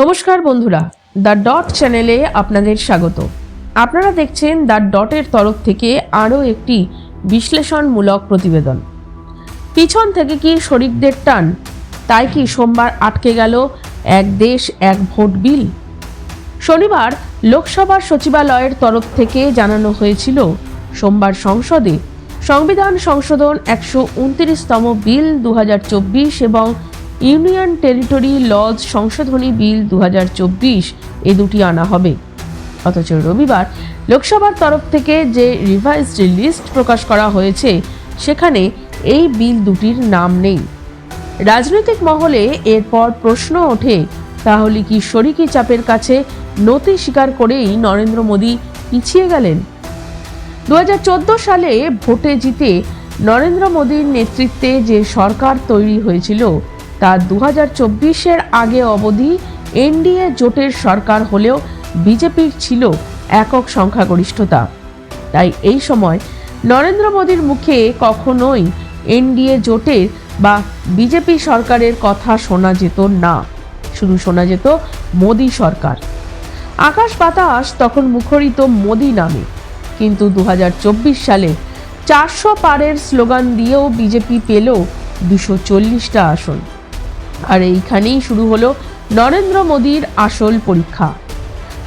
নমস্কার বন্ধুরা, the dot চ্যানেলে আপনাদের স্বাগত। আপনারা দেখছেন দ্য ডটের তরফ থেকে আরও একটি বিশ্লেষণমূলক প্রতিবেদন। পিছন থেকে কি শরিকদের টান, তাই কি সোমবার আটকে গেল এক দেশ, এক ভোট বিল? শনিবার লোকসভার সচিবালয়ের তরফ থেকে জানানো হয়েছিল, সোমবার সংসদে সংবিধান সংশোধন একশো উনত্রিশতম বিল দু হাজার চব্বিশ এবং ইউনিয়ন টেরিটরি লজ সংশোধনী বিল দু হাজার চব্বিশ এ দুটি আনা হবে। অথচ রবিবার লোকসভার তরফ থেকে যে রিভাইজড লিস্ট প্রকাশ করা হয়েছে, সেখানে এই বিল দুটির নাম নেই। রাজনৈতিক মহলে এরপর প্রশ্ন ওঠে, তাহলে কি শরিকি চাপের কাছে নতি স্বীকার করেই নরেন্দ্র মোদী পিছিয়ে গেলেন? দু হাজার চোদ্দ সালে ভোটে জিতে নরেন্দ্র মোদীর নেতৃত্বে যে সরকার তৈরি হয়েছিল তা দু হাজার চব্বিশের আগে অবধি এনডিএ জোটের সরকার হলেও বিজেপির ছিল একক সংখ্যাগরিষ্ঠতা। তাই এই সময় নরেন্দ্র মোদীর মুখে কখনোই এনডিএ জোটের বা বিজেপি সরকারের কথা শোনা যেত না। শুধু শোনা যেত মোদী সরকার। আকাশ বাতাস তখন মুখরিত মোদী নামে। কিন্তু দু হাজার চব্বিশ সালে চারশো পারের স্লোগান দিয়েও বিজেপি পেল দুশো চল্লিশটা আসন। আর এইখানেই শুরু হলো নরেন্দ্র মোদীর আসল পরীক্ষা।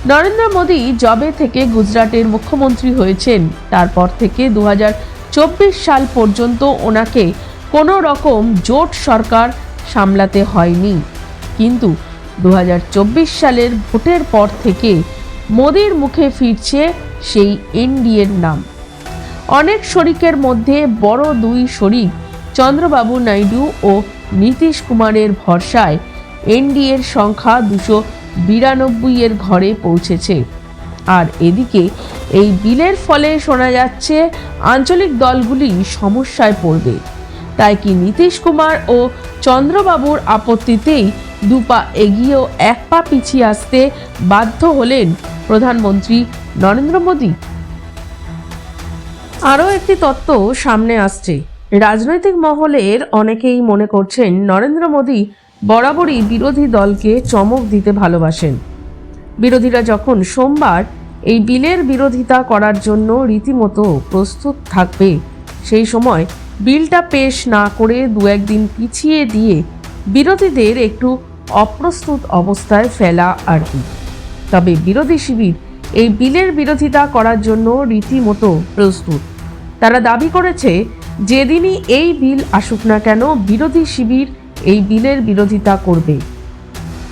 নরেন্দ্র মোদী জবে থেকে গুজরাটের মুখ্যমন্ত্রী হয়েছেন। তারপর থেকে দু হাজার চব্বিশ সাল পর্যন্ত ওনাকে কোনো রকম জোট সরকার সামলাতে হয়নি। কিন্তু দু হাজার চব্বিশ সালের ভোটের পর থেকে মোদীর মুখে ফিরছে সেই এনডিএর নাম। অনেক শরিকের মধ্যে বড় দুই শরিক চন্দ্রবাবু নাইডু ও নীতিশ কুমারের ভরসায় এনডিএর সংখ্যা দুশো বিরানব্বই এর ঘরে পৌঁছেছে। আর এদিকে এই বিলের ফলে শোনা যাচ্ছে, আঞ্চলিক দলগুলি সমস্যায় পড়বে। তাই কি নীতিশ কুমার ও চন্দ্রবাবুর আপত্তিতেই দুপা এগিয়েও এক পা পিছিয়ে আসতে বাধ্য হলেন প্রধানমন্ত্রী নরেন্দ্র মোদী। আরও একটি তত্ত্ব সামনে আসছে। রাজনৈতিক মহলের অনেকেই মনে করছেন নরেন্দ্র মোদী বরাবরই বিরোধী দলকে চমক দিতে ভালোবাসেন। বিরোধীরা যখন সোমবার এই বিলের বিরোধিতা করার জন্য রীতিমতো প্রস্তুত থাকবে, সেই সময় বিলটা পেশ না করে দু একদিন পিছিয়ে দিয়ে বিরোধীদের একটু অপ্রস্তুত অবস্থায় ফেলা আর কি। তবে বিরোধী শিবির এই বিলের বিরোধিতা করার জন্য রীতিমতো প্রস্তুত। তারা দাবি করেছে যেদিনই এই বিল আসুক না কেন বিরোধী শিবির এই বিলের বিরোধিতা করবে।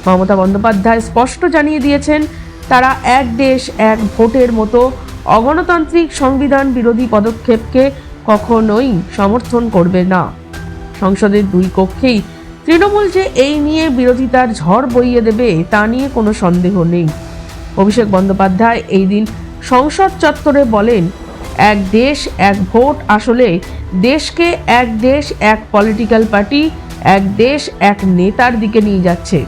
মমতা বন্দ্যোপাধ্যায় স্পষ্ট জানিয়ে দিয়েছেন, তারা এক দেশ, এক ভোটের মতো অগণতান্ত্রিক সংবিধান বিরোধী পদক্ষেপকে কখনোই সমর্থন করবে না। সংসদের দুই কক্ষেই তৃণমূল যে এই নিয়ে বিরোধিতার ঝড় বইয়ে দেবে, তা নিয়ে কোনো সন্দেহ নেই। অভিষেক বন্দ্যোপাধ্যায় এই দিন সংসদ চত্বরে বলেন এক দেশ, এক ভোট। আসলে দেশকে এক দেশ, এক পলিটিক্যাল পার্টি এক দেশ, এক নেতার দিকে নিয়ে যাচ্ছে।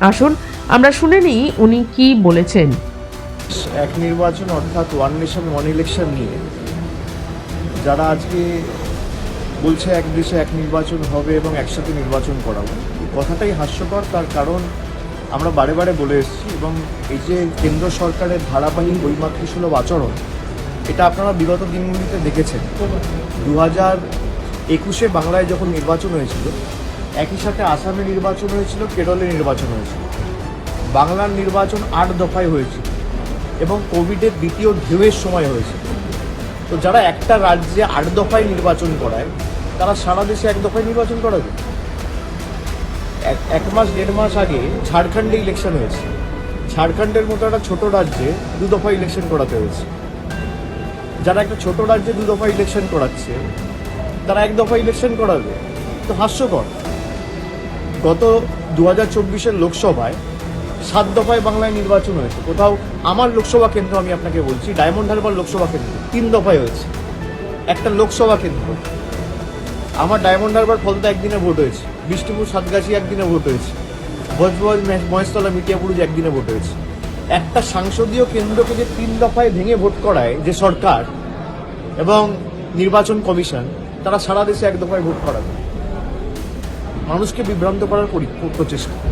আসুন, আমরা শুনে নিই উনি কি বলেছেন। এক নির্বাচন অর্থাৎ ওয়ান নেশন ওয়ান ইলেকশন নিয়ে যারা আজকে বলছে এক দেশে এক নির্বাচন হবে এবং একসাথে নির্বাচন করাবো কথাটাই হাস্যকর। তার কারণ আমরা বারে বারে বলে এসেছি এবং এই যে কেন্দ্র সরকারের ধারাবাহিক বৈমাতৃক সুলভ আচরণ এটা আপনারা বিগত দিনগুলিতে দেখেছেন। দু হাজার একুশে বাংলায় যখন নির্বাচন হয়েছিল, একই সাথে আসামে নির্বাচন হয়েছিল, কেরলে নির্বাচন হয়েছিল। বাংলার নির্বাচন আট দফায় হয়েছিল এবং কোভিডের দ্বিতীয় ঢেউয়ের সময় হয়েছে তো যারা একটা রাজ্যে আট দফায় নির্বাচন করায়, তারা সারা দেশে এক দফায় নির্বাচন করাবে? এক- এক মাস, দেড় মাস আগে ঝাড়খণ্ডে ইলেকশন হয়েছে। ঝাড়খণ্ডের মতো একটা ছোট রাজ্যে দু দফা ইলেকশন করাতে হয়েছে। যারা একটা ছোট রাজ্যে দু দফা ইলেকশন করাচ্ছে, তারা এক দফা ইলেকশন করাবে, তো হাস্যকর। গত দু হাজার চব্বিশের লোকসভায় সাত দফায় বাংলায় নির্বাচন হয়েছে। কোথাও আমার লোকসভা কেন্দ্র আমি আপনাকে বলছি, ডায়মন্ড হারবার লোকসভা কেন্দ্র, তিন দফায় হয়েছে। একটা লোকসভা কেন্দ্র। আমার ডায়মন্ড হারবার ফলতে একদিনে ভোট হয়েছে। বিষ্ণুপুর, সাতগাছি একদিনে ভোট হয়েছে। ভোজভোজ মহেশতলা মিটিয়াপুরুজ একদিনে ভোট হয়েছে। একটা সাংসদীয় কেন্দ্রকে যে তিন দফায় ভেঙে ভোট করায় যে সরকার এবং নির্বাচন কমিশন, তারা সারা দেশে এক দফায় ভোট করাবে। মানুষকে বিভ্রান্ত করার পরি- প্রচেষ্টা।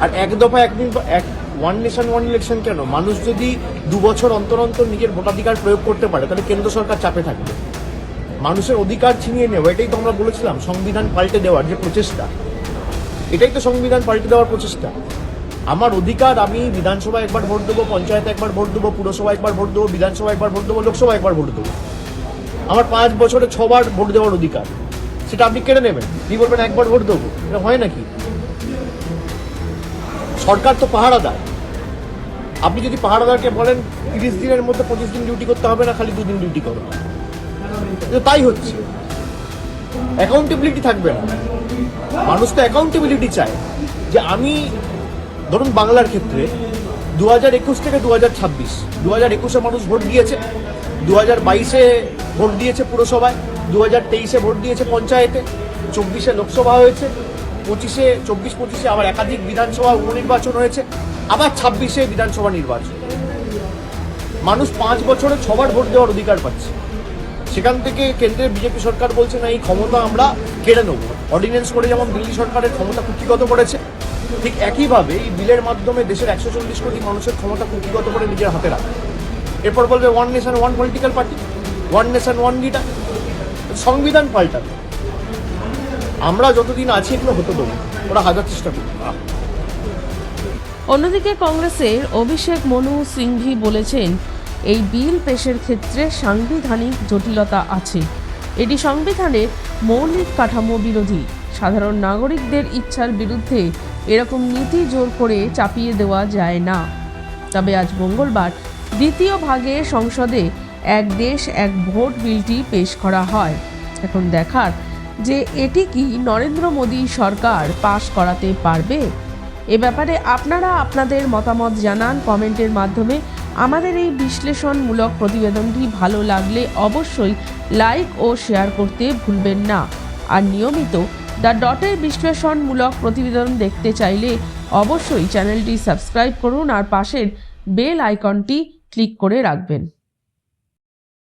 আর এক দফা এক নির্বা- এক ওয়ান নেশন ওয়ান ইলেকশন কেন? মানুষ যদি দু বছর অন্তর অন্তর নিজের ভোটাধিকার প্রয়োগ করতে পারে, তাহলে কেন্দ্র সরকার চাপে থাকবে। মানুষের অধিকার ছিনিয়ে নেওয়া, এটাই তো আমরা বলেছিলাম, সংবিধান পাল্টে দেওয়ার যে প্রচেষ্টা। এটাই তো সংবিধান পাল্টে দেওয়ার প্রচেষ্টা। আমার অধিকার, আমি বিধানসভা একবার ভোট দেবো, পঞ্চায়েত একবার ভোট দেবো পুরসভা একবার ভোট দেবো বিধানসভা একবার ভোট দেবো লোকসভা একবার ভোট দেবো। আমার পাঁচ বছরে ছবার ভোট দেওয়ার অধিকার। সেটা আপনি কেড়ে নেবেন। কি বলবেন, একবার ভোট দেবো? এটা হয় নাকি? সরকার তো পাহারা দেয় আপনি যদি পাহারাদারকে বলেন, তিরিশ দিনের মধ্যে পঁচিশ দিন ডিউটি করতে হবে না, খালি দুদিন ডিউটি করো। তাই হচ্ছে। অ্যাকাউন্টেবিলিটি থাকবে না। মানুষ তো অ্যাকাউন্টেবিলিটি চায় যে আমি ধরুন বাংলার ক্ষেত্রে দু হাজার একুশ থেকে দু হাজার ছাব্বিশ দু হাজার একুশে মানুষ ভোট দিয়েছে দু হাজার বাইশে ভোট দিয়েছে পুরসভায় দু হাজার তেইশে ভোট দিয়েছে পঞ্চায়েতে, চব্বিশে লোকসভা হয়েছে, পঁচিশে, চব্বিশ পঁচিশে আবার একাধিক বিধানসভা উপনির্বাচন হয়েছে, আবার ছাব্বিশে বিধানসভা নির্বাচন। মানুষ পাঁচ বছরে ছবার ভোট দেওয়ার অধিকার পাচ্ছে। সেখান থেকে কেন্দ্রের বিজেপি সরকার বলছে, না, এই ক্ষমতা আমরা কেড়ে নেব। অর্ডিন্যান্স করে যেমন দিল্লি সরকারের ক্ষমতা কুক্ষিগত করেছে, ঠিক একইভাবে এই বিলের মাধ্যমে দেশের একশো চল্লিশ কোটি মানুষের ক্ষমতা কুক্ষিগত করে নিজের হাতে রাখে। এরপর বলবে one nation one political party one nation one leader সংবিধান পাল্টাবে। আমরা যতদিন আছি এগুলো হতে দেবো, ওরা হাজার চেষ্টা করবে। অন্যদিকে কংগ্রেসের অভিষেক মনু সিংভি বলেছেন, এই বিল পেশের ক্ষেত্রে সাংবিধানিক জটিলতা আছে। এটি সংবিধানের মৌলিক কাঠামো বিরোধী। সাধারণ নাগরিকদের ইচ্ছার বিরুদ্ধে এরকম নীতি জোর করে চাপিয়ে দেওয়া যায় না। তবে আজ মঙ্গলবার দ্বিতীয় ভাগে সংসদে এক দেশ, এক ভোট বিলটি পেশ করা হয়। এখন দেখার যে এটি কি নরেন্দ্র মোদী সরকার পাশ করাতে পারবে? এ ব্যাপারে আপনারা আপনাদের মতামত জানান কমেন্টের মাধ্যমে। আমাদের এই বিশ্লেষণমূলক প্রতিবেদনটি ভালো লাগলে অবশ্যই লাইক ও শেয়ার করতে ভুলবেন না। আর নিয়মিত দ্য ডটের বিশ্লেষণমূলক প্রতিবেদন দেখতে চাইলে অবশ্যই চ্যানেলটি সাবস্ক্রাইব করুন আর পাশের বেল আইকনটি ক্লিক করে রাখবেন।